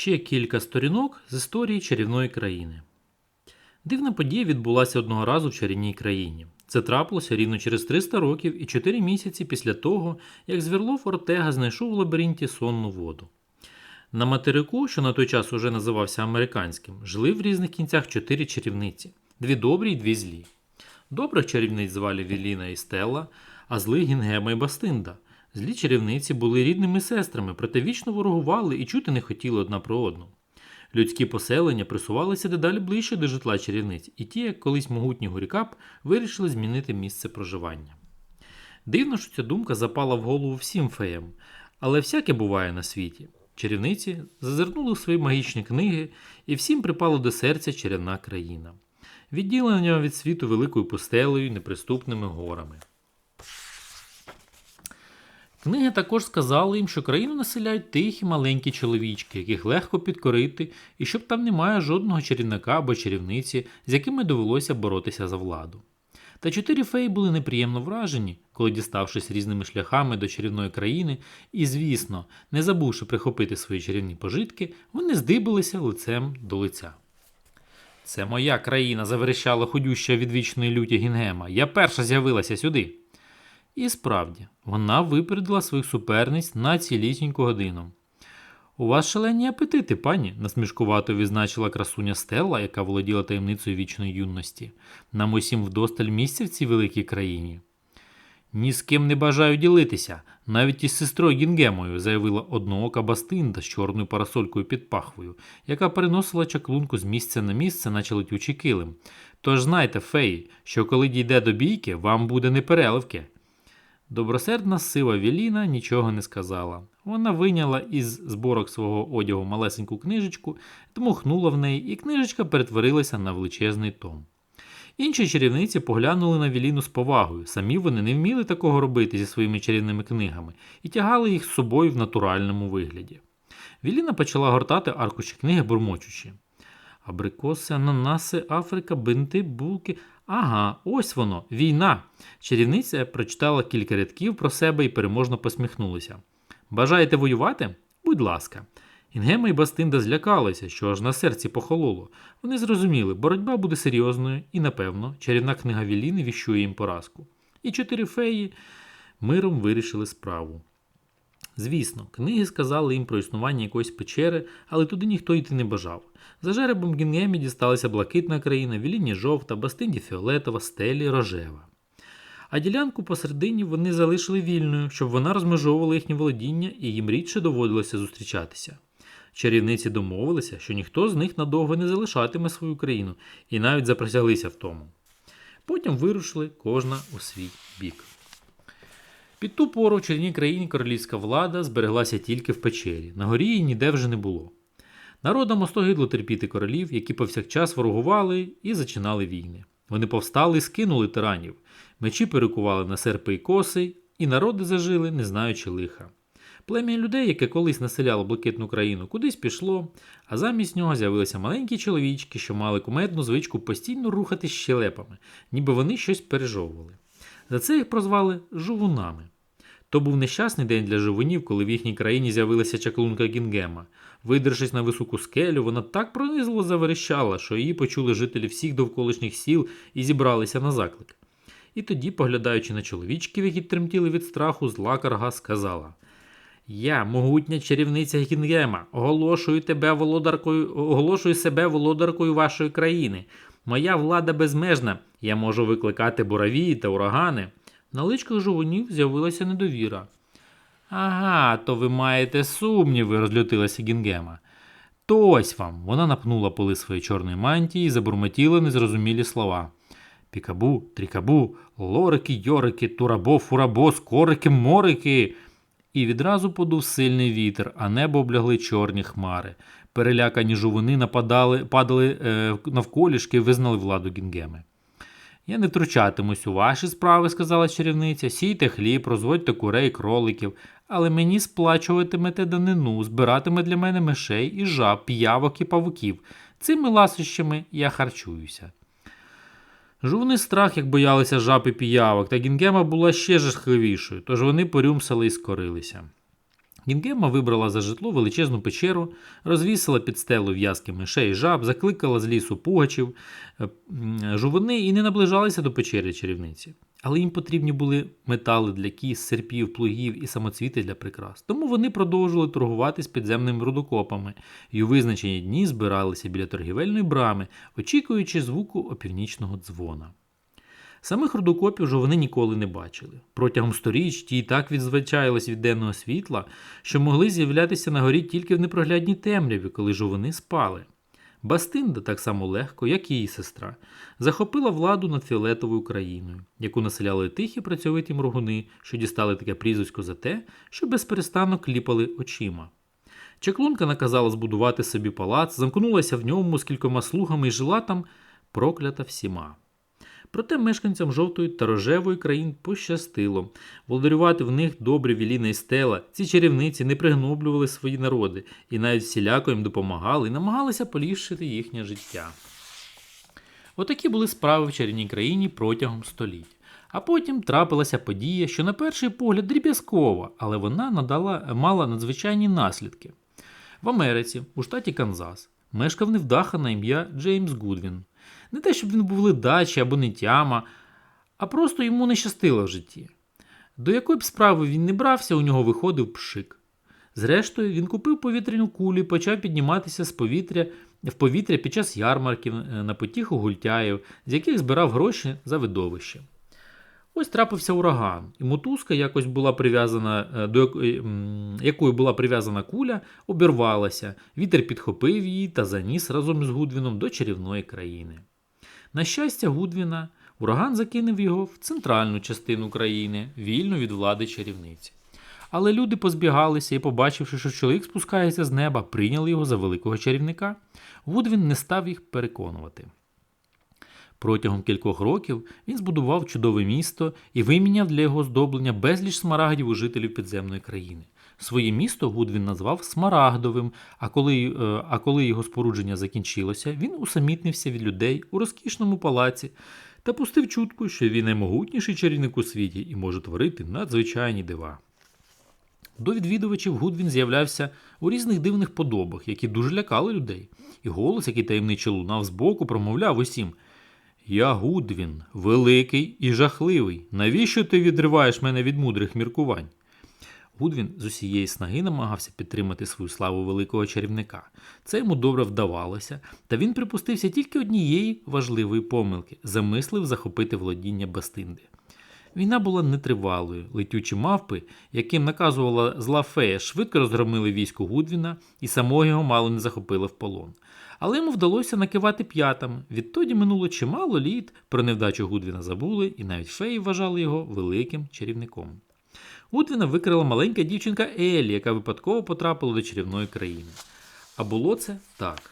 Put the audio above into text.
Ще кілька сторінок з історії чарівної країни. Дивна подія відбулася одного разу в чарівній країні. Це трапилося рівно через 300 років і 4 місяці після того, як Звірлов Ортега знайшов в лабіринті сонну воду. На материку, що на той час уже називався американським, жили в різних кінцях чотири чарівниці: дві добрі і дві злі. Добрих чарівниць звали Віліна і Стелла, а злих Гінгема і Бастинда. Злі чарівниці були рідними сестрами, проте вічно ворогували і чути не хотіли одна про одну. Людські поселення присувалися дедалі ближче до житла чарівниць, і ті, як колись могутні горікап, вирішили змінити місце проживання. Дивно, що ця думка запала в голову всім феям, але всяке буває на світі. Чарівниці зазирнули в свої магічні книги, і всім припало до серця чарівна країна, відділення від світу великою пустелею неприступними горами. Книги також сказали їм, що країну населяють тихі маленькі чоловічки, яких легко підкорити, і щоб там немає жодного чарівника або чарівниці, з якими довелося боротися за владу. Та чотири феї були неприємно вражені, коли, діставшись різними шляхами до чарівної країни, і, звісно, не забувши прихопити свої чарівні пожитки, вони здибилися лицем до лиця. Це моя країна, заверещала ходюща від вічної люті Гінгема. Я перша з'явилася сюди. І справді, вона випередила своїх суперниць на цілісіньку годину. У вас шалені апетити, пані, насмішкувато відзначила красуня Стелла, яка володіла таємницею вічної юності. Нам усім вдосталь місця в цій великій країні. Ні з ким не бажаю ділитися, навіть із сестрою Гінгемою, заявила одноока Бастинда з чорною парасолькою під пахвою, яка переносила чаклунку з місця на місце, наче летючий килим. Тож знайте, феї, що коли дійде до бійки, вам буде непереливки. Добросердна сива Віліна нічого не сказала. Вона вийняла із зборок свого одягу малесеньку книжечку, дмухнула в неї, і книжечка перетворилася на величезний том. Інші чарівниці поглянули на Віліну з повагою, самі вони не вміли такого робити зі своїми чарівними книгами і тягали їх з собою в натуральному вигляді. Віліна почала гортати аркуші книги, бурмочучи. Абрикоси, ананаси, Африка, бинти, булки. Ага, ось воно, війна. Чарівниця прочитала кілька рядків про себе і переможно посміхнулася. Бажаєте воювати? Будь ласка. Інгема і Бастинда злякалися, що аж на серці похололо. Вони зрозуміли, боротьба буде серйозною, і, напевно, чарівна книга Віліни віщує їм поразку. І чотири феї миром вирішили справу. Звісно, книги сказали їм про існування якоїсь печери, але туди ніхто йти не бажав. За жеребом Гінгемі дісталася блакитна країна, Віліні жовта, Бастинді фіолетова, стелі рожева. А ділянку посередині вони залишили вільною, щоб вона розмежовувала їхнє володіння і їм рідше доводилося зустрічатися. Чарівниці домовилися, що ніхто з них надовго не залишатиме свою країну, і навіть заприсяглися в тому. Потім вирушили кожна у свій бік. Під ту пору в чарівній країні королівська влада збереглася тільки в печері, на горі її ніде вже не було. Народам остогидло терпіти королів, які повсякчас ворогували і зачинали війни. Вони повстали і скинули тиранів, мечі перекували на серпи й коси, і народи зажили, не знаючи лиха. Плем'я людей, яке колись населяло блакитну країну, кудись пішло, а замість нього з'явилися маленькі чоловічки, що мали кумедну звичку постійно рухати щелепами, ніби вони щось пережовували. За це їх прозвали жувунами. То був нещасний день для жувунів, коли в їхній країні з'явилася чаклунка Гінгема. Видершись на високу скелю, вона так пронизливо заверещала, що її почули жителі всіх довколишніх сіл і зібралися на заклик. І тоді, поглядаючи на чоловічків, які тремтіли від страху, зла карга сказала: Я, могутня чарівниця Гінгема, оголошую тебе володаркою, оголошую себе володаркою вашої країни. Моя влада безмежна, я можу викликати буравії та урагани. На личках жовунів з'явилася недовіра. Ага, то ви маєте сумніви, розлютилася Гінгема. То ось вам. Вона напнула поли своєї чорної мантії і забурмотіла незрозумілі слова. Пікабу, трікабу, лорики, йорики, турабо, фурабо, скорики, морики. І відразу подув сильний вітер, а небо облягли чорні хмари. Перелякані жувини нападали, падали е, навколішки визнали владу Гінгеми. Я не втручатимусь у ваші справи, сказала чарівниця. Сійте хліб, розводьте курей, кроликів, але мені сплачуватимете данину, збиратиме для мене мишей і жаб, п'явок і павуків. Цими ласощами я харчуюся. Жувни страх, як боялися жаб і піявок, та Гінгема була ще жахливішою, тож вони порюмсали і скорилися. Гінгемма вибрала за житло величезну печеру, розвісила під стелу в'язки мишей жаб, закликала з лісу пугачів, е, жувани і не наближалися до печери чарівниці. Але їм потрібні були метали для кіз, серпів, плугів і самоцвіти для прикрас. Тому вони продовжували торгувати з підземними рудокопами і у визначені дні збиралися біля торгівельної брами, очікуючи звуку опівнічного дзвона. Самих рудокопів же вони ніколи не бачили. Протягом сторіч ті і так відзвичаїлись від денного світла, що могли з'являтися на горі тільки в непроглядній темряві, коли ж вони спали. Бастинда, так само легко, як і її сестра, захопила владу над фіолетовою країною, яку населяли тихі працьовиті моргуни, що дістали таке прізвисько за те, що безперестанно кліпали очима. Чаклунка наказала збудувати собі палац, замкнулася в ньому з кількома слугами і жила там проклята всіма. Проте мешканцям жовтої та рожевої країн пощастило. Володарювати в них добрі Віліна і стела, ці чарівниці не пригноблювали свої народи і навіть всіляко їм допомагали і намагалися поліпшити їхнє життя. Отакі були справи в чарівній країні протягом століть. А потім трапилася подія, що на перший погляд дріб'язкова, але вона надала, мала надзвичайні наслідки. В Америці, у штаті Канзас, мешкав невдаха на ім'я Джеймс Гудвін. Не те, щоб він був ледачий або не тяма, а просто йому не щастило в житті. До якої б справи він не брався, у нього виходив пшик. Зрештою, він купив повітряну кулю і почав підніматися з повітря в повітря під час ярмарків е, на потіху гультяїв, з яких збирав гроші за видовище. Ось трапився ураган, і мотузка, якось була прив'язана, е, до якої, якою була прив'язана куля, обірвалася. Вітер підхопив її та заніс разом із Гудвіном до чарівної країни. На щастя, Гудвіна, ураган закинув його в центральну частину країни, вільну від влади чарівниці. Але люди позбігалися і, побачивши, що чоловік спускається з неба, прийняли його за великого чарівника. Гудвін не став їх переконувати. Протягом кількох років він збудував чудове місто і виміняв для його здоблення безліч смарагдів у жителів підземної країни. Своє місто Гудвін назвав Смарагдовим, а коли, е, а коли його спорудження закінчилося, він усамітнився від людей у розкішному палаці та пустив чутку, що він наймогутніший чарівник у світі і може творити надзвичайні дива. До відвідувачів Гудвін з'являвся у різних дивних подобах, які дуже лякали людей, і голос, який таємниче лунав збоку, промовляв усім Я Гудвін, великий і жахливий. Навіщо ти відриваєш мене від мудрих міркувань? Гудвін з усієї снаги намагався підтримати свою славу великого чарівника. Це йому добре вдавалося, та він припустився тільки однієї важливої помилки замислив захопити володіння Бастинди. Війна була нетривалою. Летючі мавпи, яким наказувала зла фея, швидко розгромили військо Гудвіна і самого його мало не захопили в полон. Але йому вдалося накивати п'ятами. Відтоді минуло чимало літ, про невдачу Гудвіна забули, і навіть феї вважали його великим чарівником. Гудвіна викрила маленька дівчинка Елі, яка випадково потрапила до чарівної країни. А було це так.